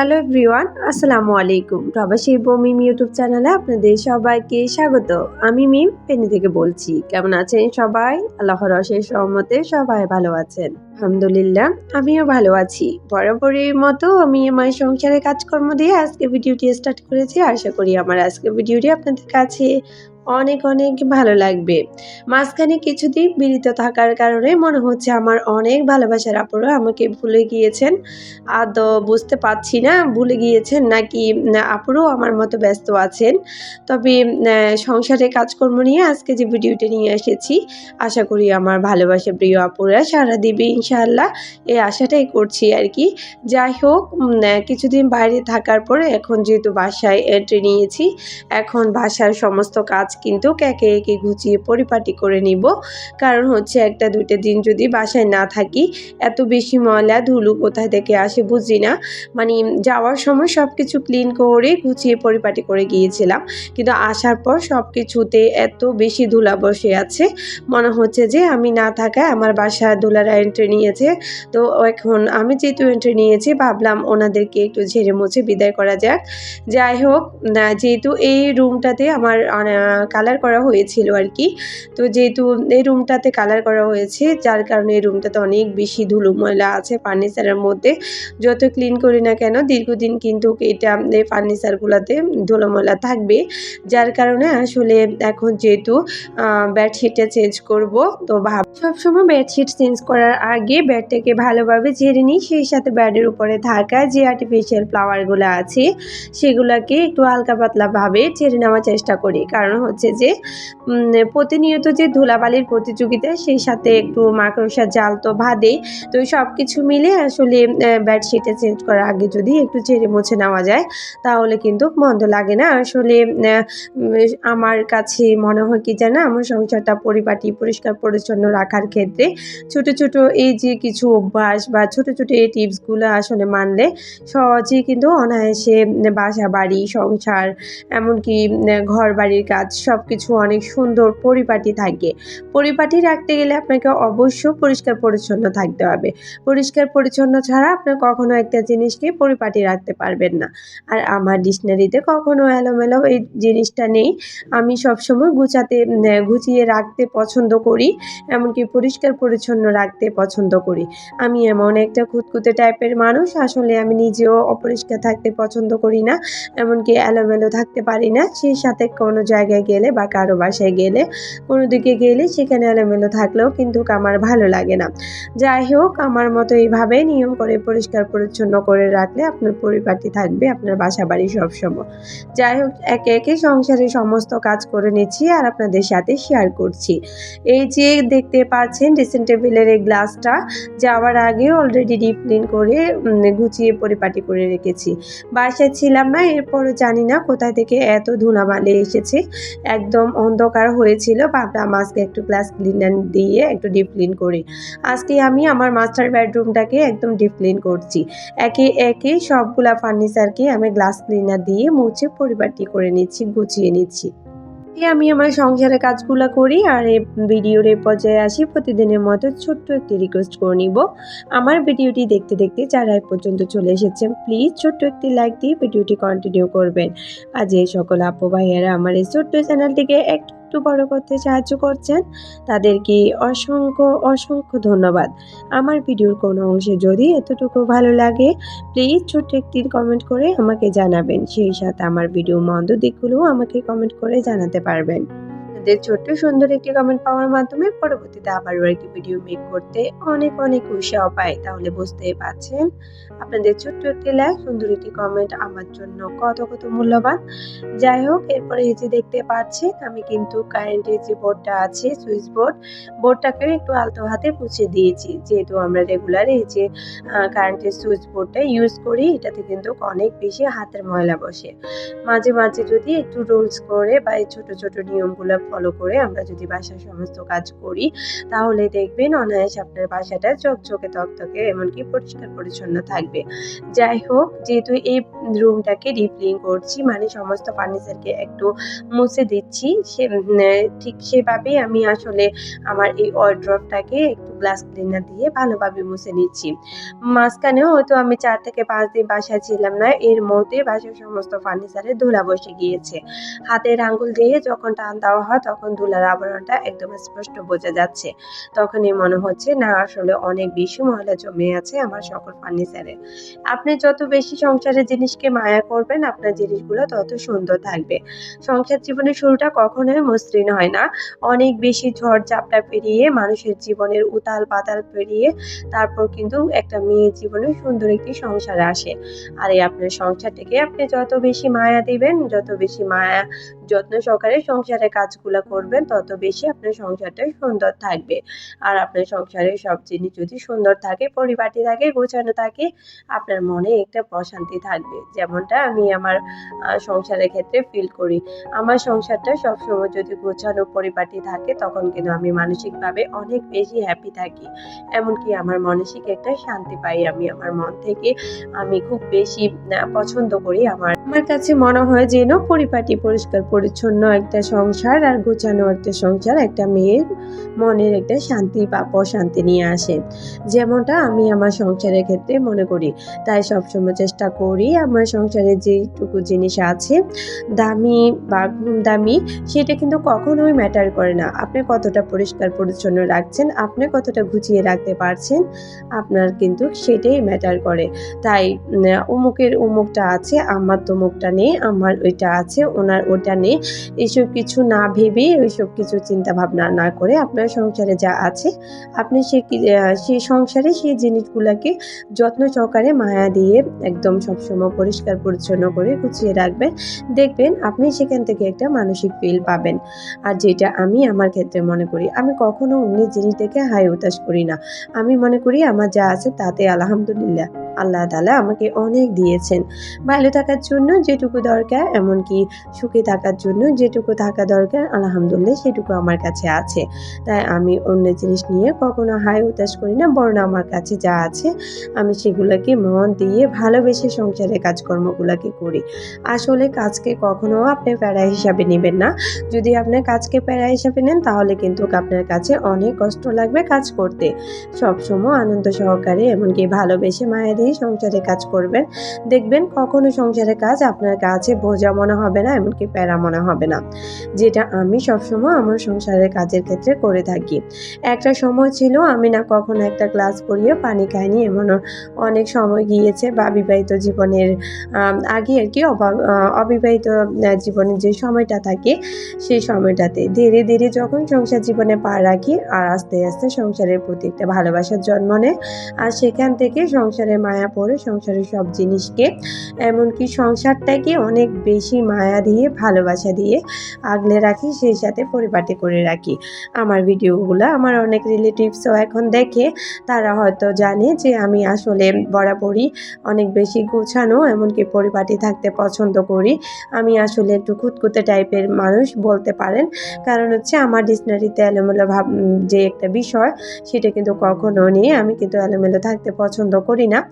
Hello everyone আসসালামু আলাইকুম প্রবাসী বমিম ইউটিউব চ্যানেলে আপনাদের সবাইকে স্বাগত। আমি মিম পেনি থেকে বলছি। কেমন আছেন সবাই? আল্লাহর অশেষ রহমতে সবাই ভালো আছেন। আলহামদুলিল্লাহ, আমিও ভালো আছি। বরাবরের মতো আমি আমার সংসারের কাজকর্ম দিয়ে আজকে ভিডিওটি স্টার্ট করেছি। আশা করি আমার আজকে ভিডিওটি আপনাদের কাছে অনেক অনেক ভালো লাগবে। মাঝখানে কিছুদিন বিরিত থাকার কারণে মনে হচ্ছে আমার অনেক ভালোবাসার আপুরা আমাকে ভুলে গিয়েছেন। আদৌ বুঝতে পারছি না, ভুলে গিয়েছেন নাকি আপুরও আমার মতো ব্যস্ত আছেন। তবে সংসারে কাজকর্ম নিয়ে আজকে যে ভিডিওটি নিয়ে এসেছি, আশা করি আমার ভালোবাসা প্রিয় আপুরা সারা দিবে ইনশাআল্লাহ এই আশাটাই করছি আর কি। যাই হোক কিছুদিন বাইরে থাকার পরে এখন যেহেতু বাসায় এন্ট্রি নিয়েছি, এখন বাসার সমস্ত কাজ কিন্তু একে একে গুছিয়ে পরিপাটি করে নিব। কারণ হচ্ছে একটা দুইটা দিন যদি বাসায় না থাকি, এত বেশি ময়লা ধুলু কোথায় থেকে আসে বুঝি না। মানে যাওয়ার সময় সব কিছু ক্লিন করে গুছিয়ে পরিপাটি করে গিয়েছিলাম। কিন্তু আসার পর সব কিছুতে এত বেশি ধুলা বসে আছে। মনে হচ্ছে যে আমি না থাকায় আমার বাসা ধুলারা এন্ট্রি নিয়েছে। তো এখন আমি যেহেতু এন্ট্রি নিয়েছি, ভাবলাম ওনাদেরকে একটু ঝেড়ে মুছে বিদায় করা যাক। যাই হোক যেহেতু এই রুমটাতে আমার কালার করা হয়েছিল আর কি, তো যেহেতু এই রুমটাতে কালার করা হয়েছে, যার কারণে এই রুমটাতে অনেক বেশি ধুলো ময়লা আছে ফার্নিচারের মধ্যে। যত ক্লিন করি না কেন, দীর্ঘদিন কিন্তু এটা এই ফার্নিচারগুলোতে ধুলো ময়লা থাকবে। যার কারণে আসলে এখন যেহেতু বেডশিটটা চেঞ্জ করব, তো ভাব সবসময় বেডশিট চেঞ্জ করার আগে বেডটাকে ভালোভাবে ঝেড়ে নিই। সেই সাথে বেডের উপরে থাকা যে আর্টিফিশিয়াল ফ্লাওয়ারগুলো আছে, সেগুলোকে একটু হালকা পাতলাভাবে ছেড়ে নেওয়ার চেষ্টা করি। কারণ হচ্ছে যে প্রতিনিয়ত যে ধুলাবালির প্রতিযোগিতা, সেই সাথে একটু মাকড়সার জাল তো ভাদে তো সব কিছু মিলে আসলে বেডশিটে চেঞ্জ করার আগে যদি একটু চেড়ে মুছে নেওয়া যায়, তাহলে কিন্তু মন্দ লাগে না। আসলে আমার কাছে মনে হয় কি জানা, আমার সংসারটা পরিপাটি, পরিষ্কার, পরিচ্ছন্ন রাখার ক্ষেত্রে ছোট ছোট এই যে কিছু অভ্যাস বা ছোট ছোট এই টিপসগুলো আসলে মানলে সহজেই কিন্তু অনায়াসে বাসা বাড়ি, সংসার, এমনকি ঘর বাড়ির কাজ সব কিছু অনেক সুন্দর পরিপাটি থাকে। পরিপাটি রাখতে গেলে আপনাকে অবশ্য পরিষ্কার পরিচ্ছন্ন থাকতে হবে। পরিষ্কার পরিচ্ছন্ন ছাড়া আপনি কখনো একটা জিনিসকে পরিপাটি রাখতে পারবেন না। আর আমার ডিকশনারিতে কখনো এলোমেলো এই জিনিসটা নেই। আমি সবসময় গুছাতে গুছিয়ে রাখতে পছন্দ করি। এমনকি পরিষ্কার পরিচ্ছন্ন রাখতে পছন্দ করি। আমি এমন একটা খুঁতখুঁতে টাইপের মানুষ, আসলে আমি নিজেও অপরিষ্কার থাকতে পছন্দ করি না, এমনকি এলোমেলো থাকতে পারি না। সেই সাথে কোনো জায়গায় গেলে বা কারও বাসায় গেলে, কোনো দিকে গেলে সেখানে এলোমেলো থাকলেও কিন্তু আমার ভালো লাগে না। যাই হোক, আমার মতো এইভাবে নিয়ম করে পরিষ্কার পরিচ্ছন্ন করে রাখলে আপনার পরিপাটি থাকবে, আপনার বাসা বাড়ি সবসময়। যাই হোক, একে একে সংসারে সমস্ত কাজ করে নিচ্ছি আর আপনাদের সাথে শেয়ার করছি। এই যে দেখতে পাচ্ছেন ড্রেসিং টেবিলের এই গ্লাসটা যাওয়ার আগে অলরেডি ডিপ ক্লিন করে গুছিয়ে পরিপাটি করে রেখেছি। বাসায় ছিলাম না, এরপরও জানি না কোথায় থেকে এত ধুলাবালি এসেছে। একদম অন্ধকার হয়েছিল, ভাবলাম আজকে একটু গ্লাস ক্লিনার দিয়ে একটু ডিপ ক্লিন করি। আজকে আমি আমার মাস্টার বেডরুমটাকে একদম ডিপ ক্লিন করছি। একে একে সবগুলা ফার্নিচারকে আমি গ্লাস ক্লিনার দিয়ে মুছে পরিপাটি করে নিচ্ছি, গুছিয়ে নিচ্ছি। আমি আমার সংসারের কাজগুলো করি আর এই ভিডিওর এই পর্যায়ে আসি। প্রতিদিনের মতো ছোট্ট একটি রিকোয়েস্ট করে নিব। আমার ভিডিওটি দেখতে দেখতে যারা এ পর্যন্ত চলে এসেছেন প্লিজ ছোট্ট একটি লাইক দিয়ে ভিডিওটি কন্টিনিউ করবেন। আজ এই সকল আপু ভাইয়েরা আমার এই ছোট্ট চ্যানেলটিকে একটু একটু বড় করতে সাহায্য করছেন, তাদেরকে অসংখ্য অসংখ্য ধন্যবাদ। আমার ভিডিওর কোনো অংশে যদি এতটুকু ভালো লাগে প্লিজ ছোট্ট একটি কমেন্ট করে আমাকে জানাবেন। সেই সাথে আমার ভিডিও মন্দ দিকগুলোও আমাকে কমেন্ট করে জানাতে পারবেন। আপনাদের ছোট্ট সুন্দর একটি কমেন্ট পাওয়ার মাধ্যমে পরবর্তীতে আবারও একটি ভিডিও মেক করতে অনেক অনেক উৎসাহ পাই। তাহলে বুঝতেই পারছেন, আপনাদের ছোট্ট একটি লাইক সুন্দর একটি কমেন্ট আমার জন্য কত কত মূল্যবান। যাই হোক, এরপরে এই যে দেখতে পাচ্ছেন, আমি কিন্তু কারেন্টের যে বোর্ডটা আছে সুইচ বোর্ড বোর্ডটাকেও একটু আলতো হাতে মুছে দিয়েছি। যেহেতু আমরা রেগুলার এই যে কারেন্টের সুইচ বোর্ডটা ইউজ করি, এটাতে কিন্তু অনেক বেশি হাতের ময়লা বসে। মাঝে মাঝে যদি একটু রুলস করে বা এই ছোট ছোট নিয়মগুলো ফলো করে আমরা যদি বাসার সমস্ত কাজ করি, তাহলে দেখবেন অনায়াস আপনার বাসাটা চকচকে তকতকে এমনকি পরিষ্কার পরিচ্ছন্ন থাকবে। যাই হোক, যেহেতু এই রুমটাকে রিপ্লিং করছি মানে সমস্ত ফার্নিচারকে একটু মুছে দিচ্ছি, সে ঠিক সেভাবেই আমি আসলে আমার এই ওয়ার্ড্রপটাকে একটু গ্লাস ক্লিনার দিয়ে ভালোভাবে মুছে নিচ্ছি। মাঝখানেও হয়তো আমি চার থেকে পাঁচ দিন বাসায় ছিলাম না, এর মধ্যে বাসার সমস্ত ফার্নিচারে ধুলা বসে গিয়েছে। হাতের আঙ্গুল দিয়ে যখন টান দেওয়া হয়, তখন ধুলার আবরণটা একদম স্পষ্ট বোঝা যাচ্ছে। তখনই মনে হচ্ছে, না, আসলে অনেক বেশি ময়লা জমে আছে আমার সকল ফার্নিচারে আপনি যত বেশি সংসারের জিনিসকে মায়া করবেন, আপনার জিনিসগুলো তত সুন্দর থাকবে। সংসার জীবনের শুরুটা কখনোই মসৃণ হয় না। অনেক বেশি ঝড় ঝাপটা পেরিয়ে মানুষের জীবনের উতাল পাতাল পেরিয়ে তারপর কিন্তু একটা মেয়ের জীবনে সুন্দর একটি সংসার আসে। আর এই আপনার সংসারটাকে আপনি যত বেশি মায়া দিবেন, যত বেশি মায়া যত্ন সহকারে সংসারের কাজগুলো করবেন, তত বেশি আপনার সংসারটা সুন্দর থাকবে। আর আপনার সংসারের সব জিনিস যদি সুন্দর থাকে, পরিপাটি থাকে, গোছানো থাকে, আপনার মনে একটা প্রশান্তি থাকবে। যেমনটা আমি আমার সংসারের ক্ষেত্রে ফিল করি। আমার সংসারটা সবসময় যদি গোছানো, পরিপাটি থাকে, তখন কিন্তু আমি মানসিকভাবে অনেক বেশি হ্যাপি থাকি। এমনকি আমার মানসিক একটা শান্তি পাই আমি আমার মন থেকে। আমি খুব বেশি পছন্দ করি আমার। আমার কাছে মনে হয় যেন পরিপাটি, পরিষ্কার পরিচ্ছন্ন একটা সংসার আর গোছানো একটা সংসার, একটা মেয়ের মনের একটা শান্তি বা প্রশান্তি নিয়ে আসে। যেমনটা আমি আমার সংসারের ক্ষেত্রে মনে করি। তাই সবসময় চেষ্টা করি আমার সংসারে যেটুকু জিনিস আছে, দামি বা কম দামি সেটা কিন্তু কখনোই ম্যাটার করে না। আপনি কতটা পরিষ্কার পরিচ্ছন্ন রাখছেন, আপনি কতটা গুছিয়ে রাখতে পারছেন, আপনার কিন্তু সেটাই ম্যাটার করে। তাই অমুকের অমুকটা আছে, আমার তমুকটা নেই, আমার ওইটা আছে, ওনার ওটা নেই। এইসব কিছু না ভেবে ওইসব কিছু চিন্তা ভাবনা না করে আপনার সংসারে যা আছে, আপনি সে সেই সংসারে সেই জিনিসগুলোকে যত্ন সহকারে মায়া দিয়ে একদম সবসময় পরিষ্কার পরিচ্ছন্ন করে গুছিয়ে রাখবেন। দেখবেন আপনি সেখান থেকে একটা মানসিক ফিল পাবেন। আর যেটা আমি আমার ক্ষেত্রে মনে করি, আমি কখনো অন্য জিনিস থেকে হাই উতাস করি না। আমি মনে করি আমার যা আছে তাতে আলহামদুলিল্লাহ। আল্লাহ তালা আমাকে অনেক দিয়েছেন। ভালো থাকার জন্য যেটুকু দরকার, এমনকি সুখে থাকার জন্য যেটুকু থাকা দরকার, আলহামদুলিল্লাহ সেটুকু আমার কাছে আছে। তাই আমি অন্য জিনিস নিয়ে কখনো হাই উতাস করি না, বরং আমার কাছে যা আছে, আমি সেগুলোকে মন দিয়ে ভালোবেসে সংসারের কাজকর্মগুলোকে করি। আসলে কাজকে কখনো আপনি প্যারা হিসাবে নেবেন না। যদি আপনার কাজকে প্যারা হিসাবে নেন, তাহলে কিন্তু আপনার কাছে অনেক কষ্ট লাগবে কাজ করতে। সবসময় আনন্দ সহকারে, এমনকি ভালোবেসে মায়া দিয়ে সংসারে কাজ করবেন। দেখবেন কখনো সংসারের কাজ আপনার কাছে বোঝা মনে হবে না, এমনকি প্যারা মনে হবে না। যেটা আমি সবসময় আমার সংসারের কাজের ক্ষেত্রে করে থাকি। একটা সময় ছিল, আমি না কখনো একটা ক্লাস করিয়ে পানি খাইনি এমন অনেক সময় গিয়েছে বা বিবাহিত জীবনের আগে আর কি অবিবাহিত জীবনের যে সময়টা থাকে, সেই সময়টাতে ধীরে ধীরে যখন সংসার জীবনে পা রাখি, আর আস্তে আস্তে সংসারের প্রতি একটা ভালোবাসার জন্ম নেয়। আর সেখান থেকে সংসারের মায়া পড়ে সংসারের সব জিনিসকে, এমনকি সংসারটাকে অনেক বেশি মায়া দিয়ে, ভালোবাসা দিয়ে আগলে রাখি, সেই সাথে পরিপাটি করে রাখি। আমার ভিডিওগুলো আমার অনেক রিলেটিভসও এখন দেখে, তারা হয়তো জানে যে আমি আসলে বরাবরই অনেক বেশি গোছানো, এমনকি পরিপাটি থাকতে পছন্দ করি। আমি আসলে একটু খুঁতখুঁতে টাইপের মানুষ বলতে পারেন। কারণ হচ্ছে আমার ডিকশনারিতে এলোমেলো ভাব যে একটা বিষয়, সেটা কিন্তু কখনো নিয়ে আমি কিন্তু এলোমেলো থাকতে পছন্দ করি না।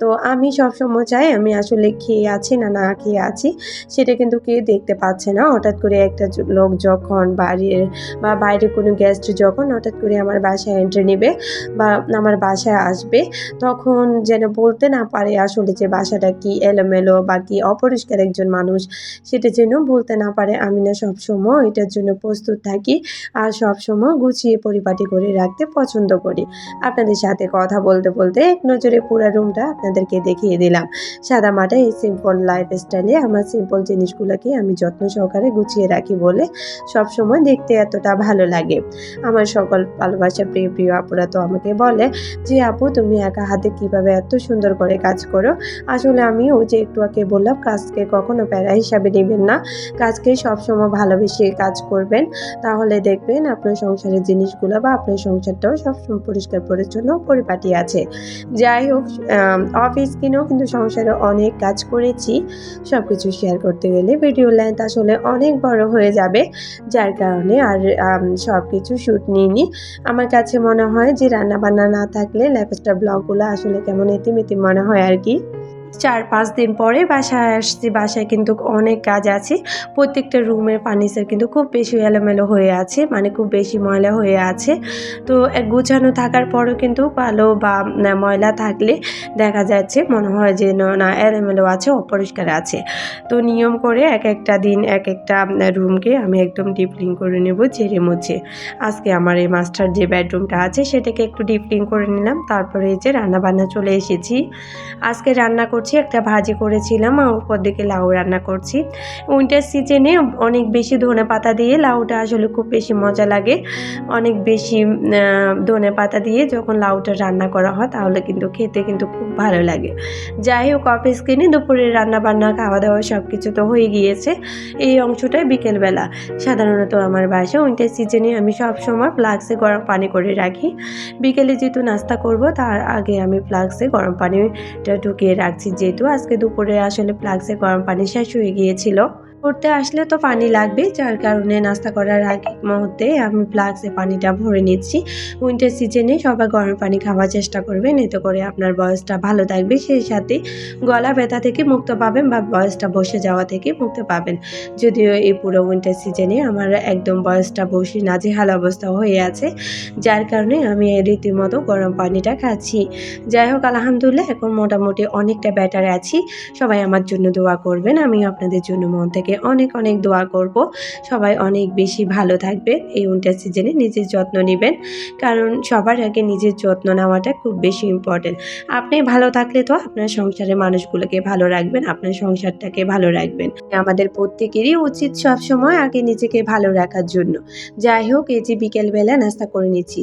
তো আমি সবসময় চাই আমি আসলে খেয়ে আছি না না খেয়ে আছি, সেটা কিন্তু কেউ দেখতে পাচ্ছে না। হঠাৎ করে একটা লোক যখন বাড়ির বা বাইরে কোনো গেস্ট যখন হঠাৎ করে আমার বাসায় এন্ট্রি নেবে বা আমার বাসায় আসবে, তখন যেন বলতে না পারে আসলে যে বাসাটা কি এলোমেলো বা কি অপরিষ্কার একজন মানুষ, সেটা যেন বলতে না পারে। আমি না সবসময় এটার জন্য প্রস্তুত থাকি আর সবসময় গুছিয়ে পরিপাটি করে রাখতে পছন্দ করি। আপনাদের সাথে কথা বলতে বলতে এক নজরে পুরো রুমটা আপনাদেরকে দেখিয়ে দিলাম। সাদা মাটা এই সিম্পল লাইফ স্টাইলে আমার সিম্পল জিনিসগুলোকে আমি যত্ন সহকারে গুছিয়ে রাখি বলে সবসময় দেখতে এতটা ভালো লাগে। আমার সকল ভালোবাসা, প্রিয় প্রিয় আপুরা তো আমাকে বলে যে, আপু, তুমি একা হাতে কীভাবে এত সুন্দর করে কাজ করো? আসলে আমি ওই যে একটু আগে বললাম, কাজকে কখনো প্যারা হিসাবে নেবেন না। কাজকে সবসময় ভালোবেসে কাজ করবেন। তাহলে দেখবেন আপনার সংসারের জিনিসগুলো বা আপনার সংসারটাও সবসময় পরিষ্কার পরিচ্ছন্ন পরিপাটি আছে। যাই হোক অফিস কিনেও কিন্তু সংসারে অনেক কাজ করেছি। সব কিছু শেয়ার করতে গেলে ভিডিও লেন্থ আসলে অনেক বড় হয়ে যাবে। যার কারণে আর সব কিছু শ্যুট নিইনি। আমার কাছে মনে হয় যে রান্না বান্না না থাকলে লাইফস্টাইল ব্লগগুলো আসলে কেমন ইতিমিতি মনে হয় আর কি। চার পাঁচ দিন পরে বাসায় আসছি, বাসায় কিন্তু অনেক কাজ আছে। প্রত্যেকটা রুমের ফার্নিচার কিন্তু খুব বেশি এলোমেলো হয়ে আছে মানে খুব বেশি ময়লা হয়ে আছে। তো এক গুছানো থাকার পরও কিন্তু কালো বা ময়লা থাকলে দেখা যাচ্ছে মনে হয় যে, না এলোমেলো আছে, অপরিষ্কার আছে। তো নিয়ম করে এক একটা দিন, এক একটা রুমকে আমি একদম ডিপ ক্লিন করে নেব, ঝেড়ে মুছে। আজকে আমার এই মাস্টার যে বেডরুমটা আছে, সেটাকে একটু ডিপ ক্লিন করে নিলাম, তারপরে এই যে রান্না বান্না চলে এসেছি। আজকে রান্না করছি, একটা ভাজি করেছিলাম, আর উপর দিকে লাউ রান্না করছি। উইন্টার সিজনে অনেক বেশি ধনে পাতা দিয়ে লাউটা আসলে খুব বেশি মজা লাগে। অনেক বেশি ধনে পাতা দিয়ে যখন লাউটা রান্না করা হয়, তাহলে কিন্তু খেতে কিন্তু খুব ভালো লাগে। যাই হোক অফিস কিনে দুপুরে রান্না বান্না খাওয়া দাওয়া সব কিছু তো হয়ে গিয়েছে। এই অংশটাই বিকেলবেলা। সাধারণত আমার বাসা উইন্টার সিজনে আমি সব সময় ফ্লাক্সে গরম পানি করে রাখি। বিকেলে যেহেতু নাস্তা করব, তার আগে আমি ফ্লাক্সে গরম পানিটা ঢুকিয়ে রাখছি। যেহেতু আজকে দুপুরে আসলে ফ্লাক্সে গরম পানি শেষ হয়ে গিয়েছিল করতে আসলে তো পানি লাগবে, যার কারণে নাস্তা করার আগে মুহূর্তে আমি ফ্লাক্সে পানিটা ভরে নিচ্ছি। উইন্টার সিজনে সবাই গরম পানি খাওয়ার চেষ্টা করবেন, এতে করে আপনার বয়সটা ভালো থাকবে। সেই সাথে গলা ব্যথা থেকে মুক্ত পাবেন বা বয়সটা বসে যাওয়া থেকে মুক্ত পাবেন। যদিও এই পুরো উইন্টার সিজনে আমার একদম বয়সটা বসে নাজেহাল অবস্থা হয়ে আছে, যার কারণে আমি রীতিমতো গরম পানিটা খাচ্ছি। যাই হোক, আলহামদুলিল্লাহ, এখন মোটামুটি অনেকটা ব্যাটার আছি। সবাই আমার জন্য দোয়া করবেন আমি আপনাদের জন্য মন থেকে অনেক অনেক দোয়া করব। সবাই অনেক বেশি ভালো থাকবেন, এই উইন্টার সিজনে নিজের যত্ন নেবেন, কারণ সবার আগে নিজের যত্ন নেওয়াটা খুব বেশি ইম্পর্টেন্ট আপনি ভালো থাকলে তো আপনার সংসারের মানুষগুলোকে ভালো রাখবেন, আপনার সংসারটাকে ভালো রাখবেন। আমাদের প্রত্যেকেরই উচিত সব সময় আগে নিজেকে ভালো রাখার জন্য। যাই হোক, এই যে বিকেলবেলা নাস্তা করে নিচ্ছি।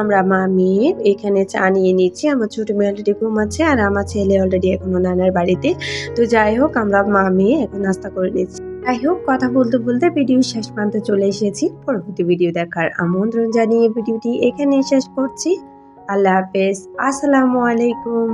আমরা মা, মেয়ে এখানে চা নিয়ে নিচ্ছি, আমার ছোটো মেয়ে অলরেডি ঘুমাচ্ছে আর আমার ছেলে অলরেডি এখনও নানার বাড়িতে। তো যাই হোক, আমরা মা, মেয়ে এখন নাস্তা করে নিচ্ছি। যাই হোক, কথা বলতে বলতে ভিডিও শেষ প্রান্তে চলে এসেছি। পরবর্তী ভিডিও দেখার আমন্ত্রণ জানিয়ে ভিডিওটি এখানে শেষ করছি। আল্লাহ হাফেজ। আসসালামু আলাইকুম।